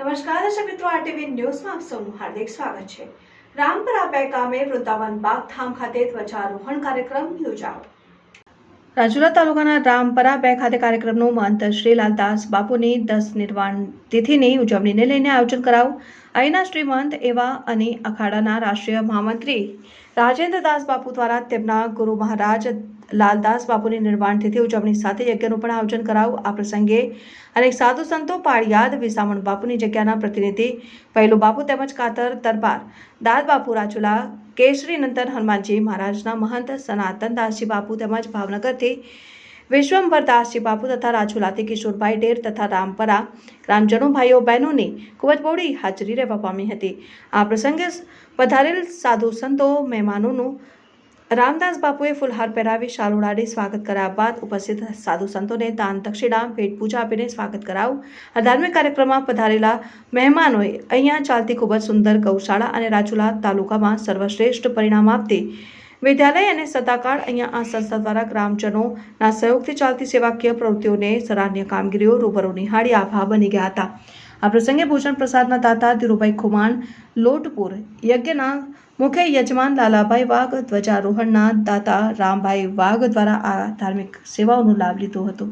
નમસ્કાર, દર્શક મિત્રો આરટીવી ન્યૂઝમાં આપ સૌનું હાર્દિક સ્વાગત છે. રામપરા બે ગામે વૃંદાવન બાગ ધામ ખાતે ધ્વજારોહણ કાર્યક્રમ યોજાયો. રાજુલા તાલુકાના રામપરા બે ખાતે કાર્યક્રમનું મહંત શ્રી લાલદાસ બાપુની દસ નિર્વાણ તિથિની ઉજવણીને લઈને આયોજન કરાવું અહીંના શ્રીમંત એવા અને અખાડાના રાષ્ટ્રીય મહામંત્રી રાજેન્દ્ર દાસ બાપુ દ્વારા તેમના ગુરુ મહારાજ લાલદાસ બાપુની નિર્વાણ તિથિ ઉજવણી સાથે યજ્ઞનું પણ આયોજન કરાયું. આ પ્રસંગે અનેક સાધુ સંતો, પાળિયાદ, વિસામણ બાપુની જગ્યાના પ્રતિનિધિ પહેલું બાપુ તેમજ કાતર દરબાર, દાદ બાપુ રાજુલા કેશરી નંદન હનુમાનજી મહારાજના મહંત સનાતન દાસજી બાપુ તેમજ ભાવનગરથી વિશ્વંભર દાસજી બાપુ તથા રાજુલાથી કિશોરભાઈ ડેર તથા રામપરા, ગ્રામજનો, ભાઈઓ, બહેનોની ખૂબ જ બહોળી હાજરી રહેવા પામી હતી. આ પ્રસંગે પધારેલ સાધુ સંતો, મહેમાનોનું રામદાસ બાપુએ ફુલહાર પહેરાવી શાલ ઉડાડી સ્વાગત કર્યા બાદ ઉપસ્થિત સાધુ સંતોને દાન દક્ષિણા, ભેટ પૂજા આપીને સ્વાગત કરાવું. આ ધાર્મિક કાર્યક્રમમાં પધારેલા મહેમાનોએ અહીંયા ચાલતી ખૂબ જ સુંદર ગૌશાળા અને રાજુલા તાલુકામાં સર્વશ્રેષ્ઠ પરિણામ આપતી વિદ્યાલય અને સત્તાકાળ અહીંયા આ સંસ્થા દ્વારા ગ્રામજનોના સહયોગથી ચાલતી સેવાકીય પ્રવૃત્તિઓને સરાહનીય કામગીરીઓ રૂબરૂ નિહાળી આભા બની ગયા હતા. આ પ્રસંગે ભોજન પ્રસાદના દાતા ધીરુભાઈ ખુમાણ, લોટપુર યજ્ઞના મુખ્ય યજમાન લાલાભાઈ વાઘ, ધ્વજારોહણના દાતા રામભાઈ વાઘ દ્વારા આ ધાર્મિક સેવાઓનો લાભ લીધો હતો.